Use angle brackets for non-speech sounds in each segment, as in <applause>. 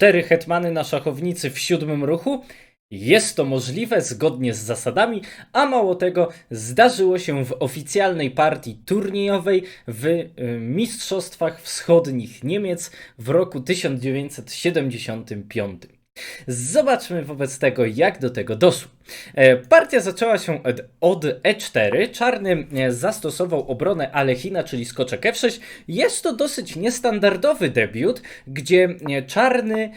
cztery hetmany na szachownicy w siódmym ruchu. Jest to możliwe zgodnie z zasadami, a mało tego, zdarzyło się w oficjalnej partii turniejowej w y, Mistrzostwach Wschodnich Niemiec w roku 1975. Zobaczmy wobec tego, jak do tego doszło. E, Partia zaczęła się od- od E4. Czarny e, zastosował obronę Alechina, czyli skoczek F6. Jest to dosyć niestandardowy debiut, gdzie e, czarny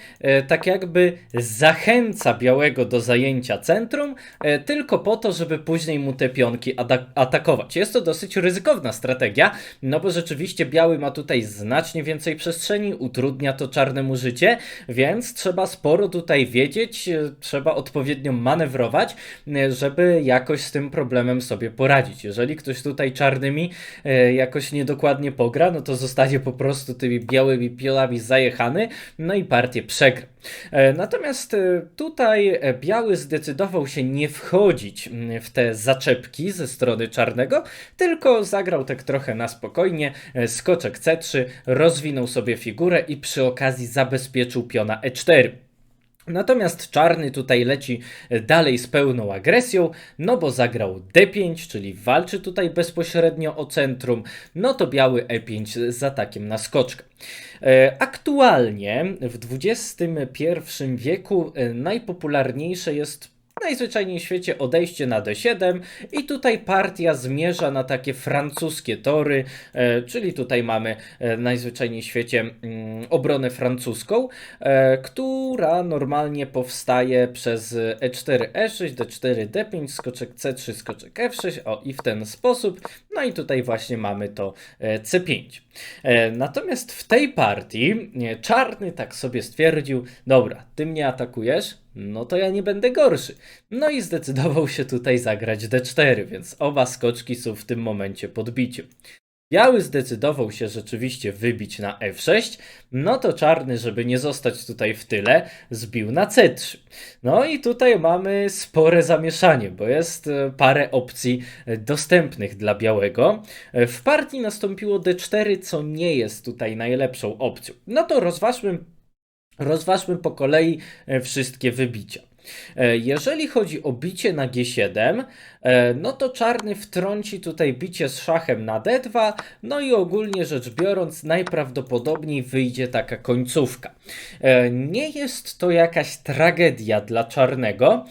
tak jakby zachęca białego do zajęcia centrum, tylko po to, żeby później mu te pionki atakować. Jest to dosyć ryzykowna strategia, no bo rzeczywiście biały ma tutaj znacznie więcej przestrzeni, utrudnia to czarnemu życie, więc trzeba sporo tutaj wiedzieć, trzeba odpowiednio manewrować, e, żeby jakoś z tym problemem sobie poradzić. Jeżeli ktoś tutaj czarnymi e, jakoś niedokładnie pogra, no to zostanie po prostu tymi białymi pionami zajechany, no i partię przegra. E, Natomiast tutaj biały zdecydował się nie wchodzić w te zaczepki ze strony czarnego, tylko zagrał tak trochę na spokojnie, skoczek C3, rozwinął sobie figurę i przy okazji zabezpieczył piona E4. Natomiast czarny tutaj leci e, dalej z pełną agresją, no bo zagrał D5, czyli walczy tutaj bezpośrednio o centrum, no to biały E5 z atakiem na skoczkę. E, Aktualnie w XXI wieku e, najpopularniejsze jest najzwyczajniej w świecie odejście na D7 i tutaj partia zmierza na takie francuskie tory, e, czyli tutaj mamy e, najzwyczajniej w świecie mm, obronę francuską, e, która normalnie powstaje przez E4, E6, D4, D5, skoczek C3, skoczek F6, o i w ten sposób, no i tutaj właśnie mamy to e, C5. E, Natomiast w tej partii czarny tak sobie stwierdził, dobra, ty mnie atakujesz, no to ja nie będę gorszy. No i zdecydował się tutaj zagrać D4, więc oba skoczki są w tym momencie podbiciu. Biały zdecydował się rzeczywiście wybić na F6, no to czarny, żeby nie zostać tutaj w tyle, zbił na C3. No i tutaj mamy spore zamieszanie, bo jest e, parę opcji e, dostępnych dla białego. E, W partii nastąpiło D4, co nie jest tutaj najlepszą opcją. No to rozważmy, rozważmy po kolei e, wszystkie wybicia. E, Jeżeli chodzi o bicie na G7, e, no to czarny wtrąci tutaj bicie z szachem na D2, no i ogólnie rzecz biorąc, najprawdopodobniej wyjdzie taka końcówka. E, Nie jest to jakaś tragedia dla czarnego,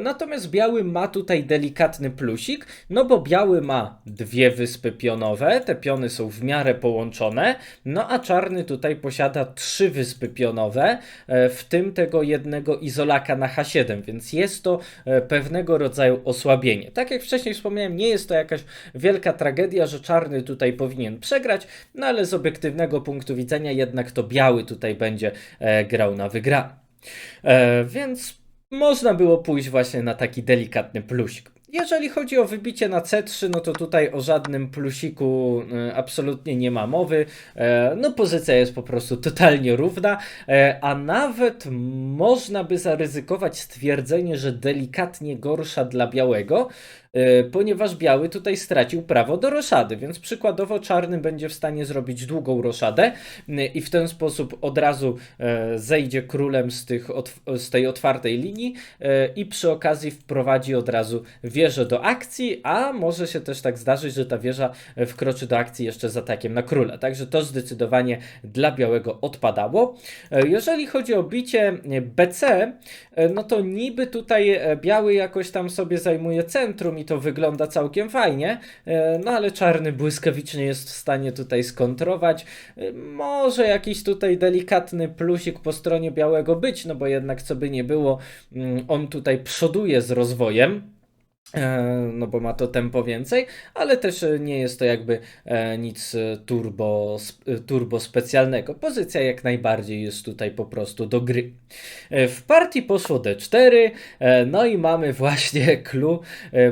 natomiast biały ma tutaj delikatny plusik, no bo biały ma dwie wyspy pionowe, te piony są w miarę połączone, no a czarny tutaj posiada trzy wyspy pionowe, w tym tego jednego izolaka na H7, więc jest to e, pewnego rodzaju osłabienie. Tak jak wcześniej wspomniałem, nie jest to jakaś wielka tragedia, że czarny tutaj powinien przegrać, no ale z obiektywnego punktu widzenia jednak to biały tutaj będzie e, grał na wygraną. E, więc można było pójść właśnie na taki delikatny plusik. Jeżeli chodzi o wybicie na C3, no to tutaj o żadnym plusiku e, absolutnie nie ma mowy. E, no pozycja jest po prostu totalnie równa, e, a nawet można by zaryzykować stwierdzenie, że delikatnie gorsza dla białego, ponieważ biały tutaj stracił prawo do roszady, więc przykładowo czarny będzie w stanie zrobić długą roszadę e, i w ten sposób od razu e, zejdzie królem z, tych, z tej otwartej linii e, i przy okazji wprowadzi od razu wieżę do akcji, a może się też tak zdarzyć, że ta wieża e, wkroczy do akcji jeszcze z atakiem na króla. Także to zdecydowanie dla białego odpadało. E, Jeżeli chodzi o bicie e, BC, e, no to niby tutaj e, biały jakoś tam sobie zajmuje centrum i to wygląda całkiem fajnie, e, no ale czarny błyskawicznie jest w stanie tutaj skontrować. E, Może jakiś tutaj delikatny plusik po stronie białego być, no bo jednak co by nie było, mm, on tutaj przoduje z rozwojem. E, No, bo ma to tempo więcej, ale też e, nie jest to jakby e, nic turbo, turbo specjalnego. Pozycja jak najbardziej jest tutaj po prostu do gry. W partii poszło D4, e, no i mamy <laughs> właśnie clue,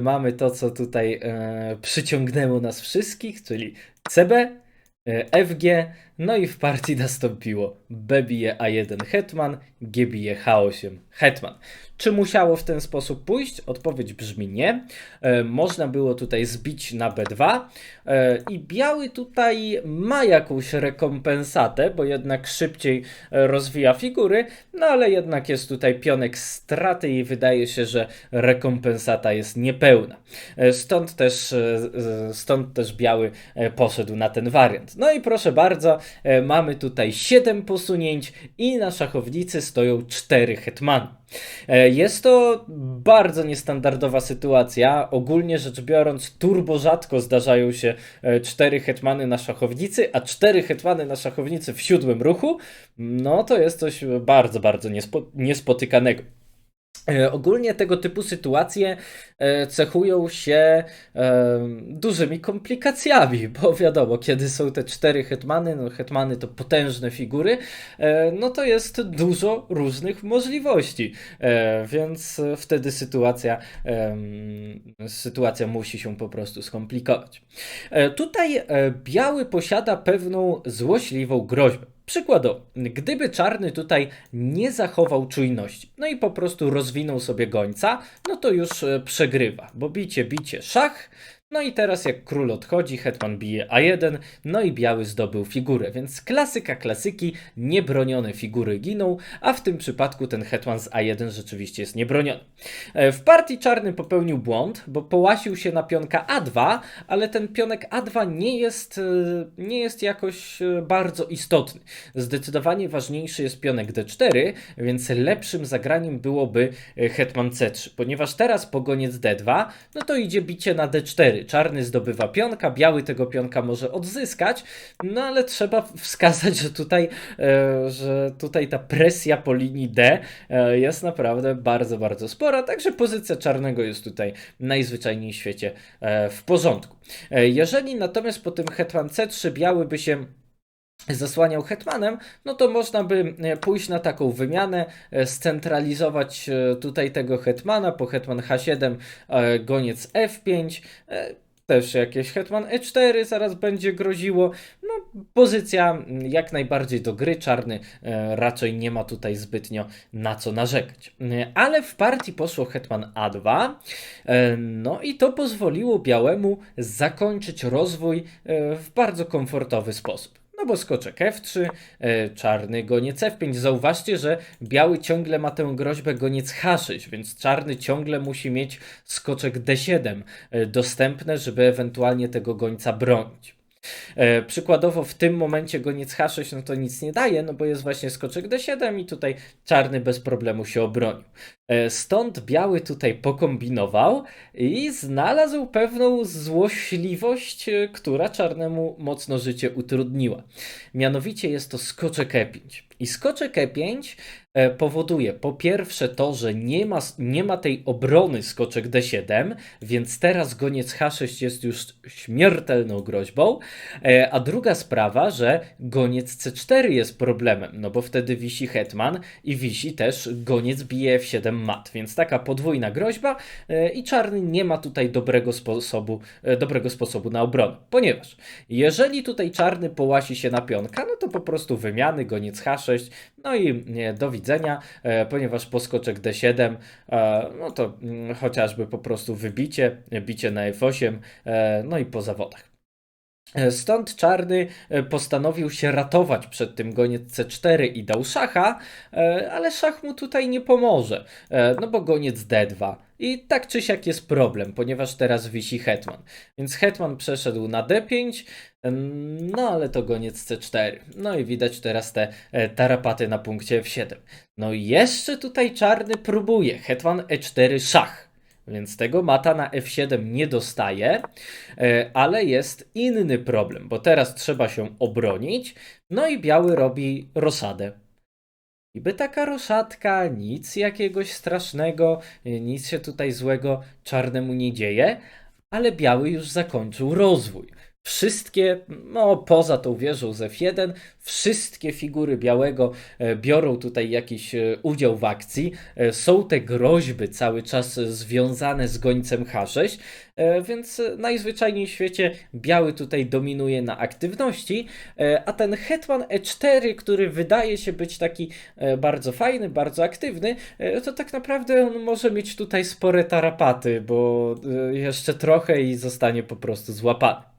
mamy to, co tutaj przyciągnęło nas wszystkich, czyli CB, FG, No i w partii nastąpiło B bije A1 hetman, G bije H8 hetman. Czy musiało w ten sposób pójść? Odpowiedź brzmi nie. E, można było tutaj zbić na B2 e, i biały tutaj ma jakąś rekompensatę, bo jednak szybciej e, rozwija figury, no ale jednak jest tutaj pionek straty i wydaje się, że rekompensata jest niepełna. E, stąd też, e, e, stąd też biały e, poszedł na ten wariant. No i proszę bardzo, mamy tutaj 7 posunięć i na szachownicy stoją 4 hetmany. E, Jest to bardzo niestandardowa sytuacja. Ogólnie rzecz biorąc, turbo rzadko zdarzają się e, cztery hetmany na szachownicy, a cztery hetmany na szachownicy w siódmym ruchu, no to jest coś bardzo, bardzo niespo, niespotykanego. E, Ogólnie tego typu sytuacje e, cechują się e, dużymi komplikacjami, <laughs> bo wiadomo, kiedy są te cztery hetmany, no hetmany to potężne figury, no to jest dużo różnych możliwości, więc wtedy sytuacja, sytuacja musi się po prostu skomplikować. Tutaj biały posiada pewną złośliwą groźbę. Przykładowo, gdyby czarny tutaj nie zachował czujności, no i po prostu rozwinął sobie gońca, no to już e, przegrywa, bo bicie, bicie, szach. No i teraz jak król odchodzi, hetman bije A1, no i biały zdobył figurę, więc klasyka klasyki, niebronione figury giną, a w tym przypadku ten hetman z A1 rzeczywiście jest niebroniony. E, W partii czarny popełnił błąd, bo połasił się na pionka A2, ale ten pionek A2 nie jest, e, nie jest jakoś e, bardzo istotny. Zdecydowanie ważniejszy jest pionek D4, więc lepszym zagraniem byłoby hetman C3, ponieważ teraz po goniec D2, no to idzie bicie na D4. Czarny zdobywa pionka, biały tego pionka może odzyskać, no ale trzeba wskazać, że tutaj, e, że tutaj ta presja po linii D e, jest naprawdę bardzo, bardzo spora, także pozycja czarnego jest tutaj najzwyczajniej w świecie e, w porządku. Jeżeli natomiast po tym hetman C3 biały by się zasłaniał hetmanem, no to można by e, pójść na taką wymianę, e, scentralizować e, tutaj tego hetmana, po hetman H7 e, goniec F5, e, też jakieś hetman E4 zaraz będzie groziło. No, pozycja jak najbardziej do gry, czarny raczej nie ma tutaj zbytnio na co narzekać. Ale w partii poszło hetman A2, e, no i to pozwoliło białemu zakończyć rozwój w bardzo komfortowy sposób. No bo skoczek F3, e, czarny goniec F5. Zauważcie, że biały ciągle ma tę groźbę goniec H6, więc czarny ciągle musi mieć skoczek D7 e, dostępne, żeby ewentualnie tego gońca bronić. E, przykładowo w tym momencie goniec H6 no to nic nie daje, no bo jest właśnie skoczek D7 i tutaj czarny bez problemu się obronił. E, Stąd biały tutaj pokombinował i znalazł pewną złośliwość, e, która czarnemu mocno życie utrudniła. Mianowicie jest to skoczek E5. I skoczek E5 e, powoduje. Po pierwsze to, że nie ma, nie ma tej obrony skoczek D7, więc teraz goniec H6 jest już śmiertelną groźbą, e, a druga sprawa, że goniec C4 jest problemem, no bo wtedy wisi hetman i wisi też goniec bije F7 mat, więc taka podwójna groźba e, i czarny nie ma tutaj dobrego sposobu, e, dobrego sposobu na obronę, ponieważ jeżeli tutaj czarny połasi się na pionka, no to po prostu wymiany, goniec H6, no i do widzenia, e, ponieważ poskoczek D7, e, no to mm, chociażby po prostu wybicie, bicie na F8, e, no i po zawodach. Stąd czarny postanowił się ratować przed tym goniec C4 i dał szacha, ale szach mu tutaj nie pomoże, no bo goniec D2. I tak czy siak jest problem, ponieważ teraz wisi hetman. Więc hetman przeszedł na D5, em, no ale to goniec C4. No i widać teraz te e, tarapaty na punkcie F7. No i jeszcze tutaj czarny próbuje. Hetman E4 szach. Więc tego mata na F7 nie dostaje, e, ale jest inny problem, bo teraz trzeba się obronić, no i biały robi roszadę. Niby taka roszatka, nic jakiegoś strasznego, e, nic się tutaj złego czarnemu nie dzieje, ale biały już zakończył rozwój. Wszystkie, no poza tą wieżą z F1, wszystkie figury białego e, biorą tutaj jakiś e, udział w akcji. E, Są te groźby cały czas związane z gońcem H6, e, więc najzwyczajniej w świecie biały tutaj dominuje na aktywności, a ten Hetman E4, który wydaje się być taki bardzo fajny, bardzo aktywny, to tak naprawdę on może mieć tutaj spore tarapaty, bo jeszcze trochę i zostanie po prostu złapany.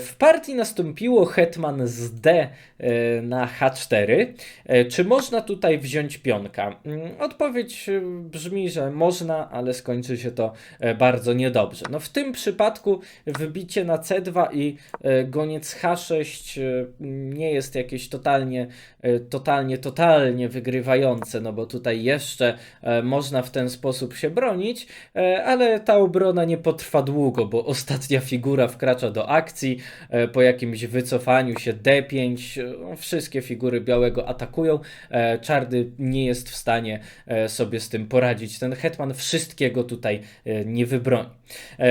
W partii nastąpiło hetman z D e, na H4. E, Czy można tutaj wziąć pionka? Mm, Odpowiedź e, brzmi, że można, ale skończy się to e, bardzo niedobrze. No w tym przypadku wybicie na C2 i e, goniec H6 e, nie jest jakieś totalnie, e, totalnie, totalnie wygrywające, no bo tutaj jeszcze e, można w ten sposób się bronić, e, ale ta obrona nie potrwa długo, bo ostatnia figura wkracza do akcji, e, po jakimś wycofaniu się D5, e, no, wszystkie figury białego atakują, e, czarny nie jest w stanie sobie z tym poradzić. Ten hetman wszystkiego tutaj nie wybroni.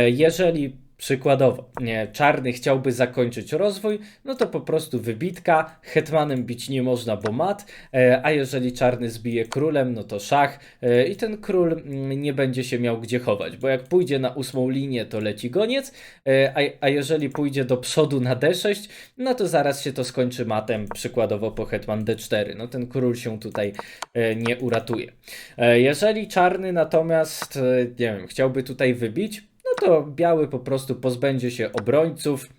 Jeżeli Przykładowo, nie, czarny chciałby zakończyć rozwój, no to po prostu wybitka, hetmanem bić nie można, bo mat, e, a jeżeli czarny zbije królem, no to szach e, i ten król mm, nie będzie się miał gdzie chować, bo jak pójdzie na ósmą linię, to leci goniec, e, a, a jeżeli pójdzie do przodu na d6, no to zaraz się to skończy matem, przykładowo po hetman d4, no ten król się tutaj nie uratuje. Jeżeli czarny natomiast, nie wiem, chciałby tutaj wybić, to biały po prostu pozbędzie się obrońców.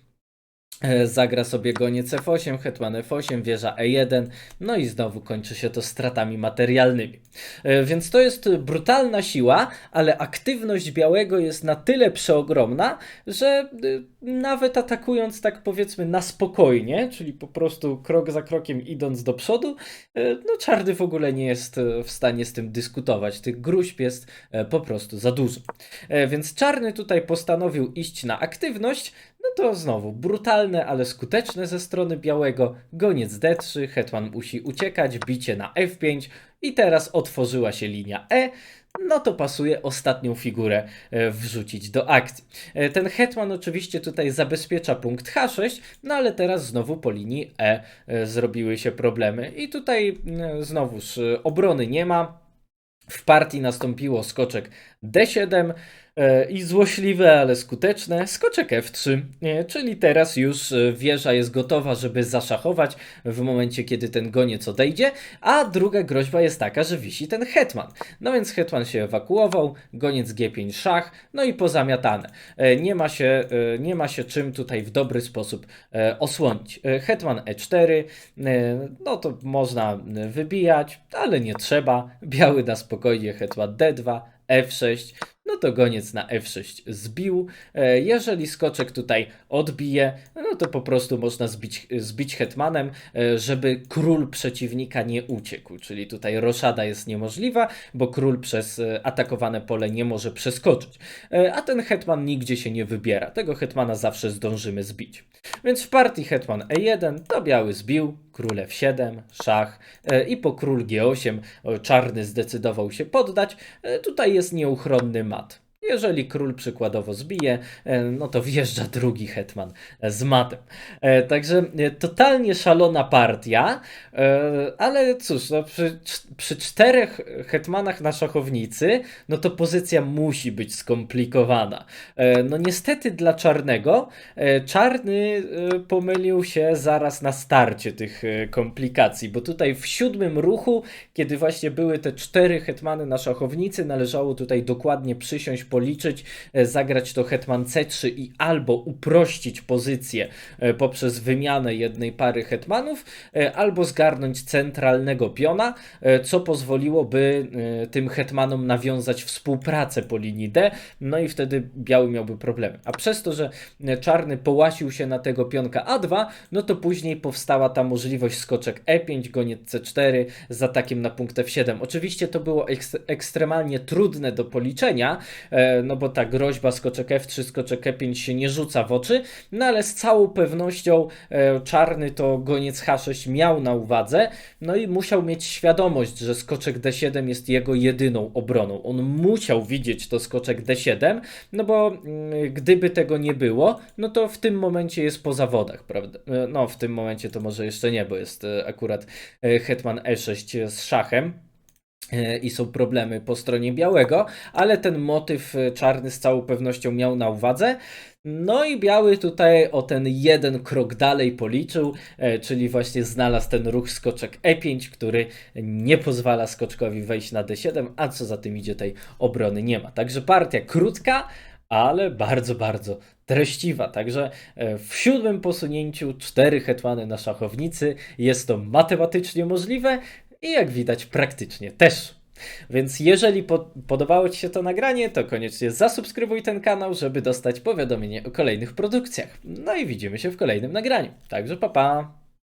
E, Zagra sobie goniec F8, hetman F8, wieża E1, no i znowu kończy się to stratami materialnymi. E, Więc to jest brutalna siła, ale aktywność białego jest na tyle przeogromna, że y, nawet atakując tak powiedzmy na spokojnie, czyli po prostu krok za krokiem idąc do przodu, e, no czarny w ogóle nie jest e, w stanie z tym dyskutować. Tych gruźb jest e, po prostu za dużo. E, Więc czarny tutaj postanowił iść na aktywność, no to znowu brutalne, ale skuteczne ze strony białego. Goniec D3, hetman musi uciekać, bicie na F5 i teraz otworzyła się linia E. No to pasuje ostatnią figurę e, wrzucić do akcji. E, Ten hetman oczywiście tutaj zabezpiecza punkt H6, no ale teraz znowu po linii E e, zrobiły się problemy i tutaj e, znowuż obrony nie ma. W partii nastąpiło skoczek D7 e, i złośliwe, ale skuteczne skoczek F3, e, czyli teraz już e, wieża jest gotowa, żeby zaszachować w momencie, kiedy ten goniec odejdzie, a druga groźba jest taka, że wisi ten hetman. No więc hetman się ewakuował, goniec G5 szach, no i pozamiatane. E, Nie ma się, e, nie ma się czym tutaj w dobry sposób e, osłonić. E, Hetman E4, e, no to można e, wybijać, ale nie trzeba. Biały na spokojnie, hetman D2, F6, no to goniec na F6 zbił. E, Jeżeli skoczek tutaj odbije, no to po prostu można zbić, zbić hetmanem, e, żeby król przeciwnika nie uciekł. Czyli tutaj roszada jest niemożliwa, bo król przez e, atakowane pole nie może przeskoczyć. A ten hetman nigdzie się nie wybiera. Tego hetmana zawsze zdążymy zbić. Więc w partii hetman E1 to biały zbił, król F7, szach i po król G8 o, czarny zdecydował się poddać. Tutaj jest nieuchronny mat. lat. Jeżeli król przykładowo zbije, e, no to wjeżdża drugi hetman z matem. E, Także e, totalnie szalona partia, ale cóż, no przy, przy czterech hetmanach na szachownicy, no to pozycja musi być skomplikowana. No niestety dla czarnego, czarny pomylił się zaraz na starcie tych komplikacji, bo tutaj w siódmym ruchu, kiedy właśnie były te cztery hetmany na szachownicy, należało tutaj dokładnie przysiąść, policzyć, e, zagrać to hetman C3 i albo uprościć pozycję e, poprzez wymianę jednej pary hetmanów, e, albo zgarnąć centralnego piona, co pozwoliłoby tym hetmanom nawiązać współpracę po linii D, no i wtedy biały miałby problemy. A przez to, że czarny połasił się na tego pionka A2, no to później powstała ta możliwość skoczek E5, goniec C4 z atakiem na punkt F7. Oczywiście to było eks- ekstremalnie trudne do policzenia, no bo ta groźba skoczek F3, skoczek E5 się nie rzuca w oczy, no ale z całą pewnością e, czarny to goniec H6 miał na uwadze, no i musiał mieć świadomość, że skoczek D7 jest jego jedyną obroną. On musiał widzieć to skoczek D7, no bo mm, gdyby tego nie było, no to w tym momencie jest po zawodach, prawda? E, No w tym momencie to może jeszcze nie, bo jest e, akurat e, hetman E6 z szachem e, i są problemy po stronie białego, ale ten motyw e, czarny z całą pewnością miał na uwadze. No i biały tutaj o ten jeden krok dalej policzył, e, czyli właśnie znalazł ten ruch skoczek E5, który nie pozwala skoczkowi wejść na D7, a co za tym idzie tej obrony nie ma. Także partia krótka, ale bardzo, bardzo treściwa. Także e, w siódmym posunięciu cztery hetmany na szachownicy jest to matematycznie możliwe i jak widać praktycznie też. Więc jeżeli po podobało Ci się to nagranie, to koniecznie zasubskrybuj ten kanał, żeby dostać powiadomienie o kolejnych produkcjach. No i widzimy się w kolejnym nagraniu. Także pa pa!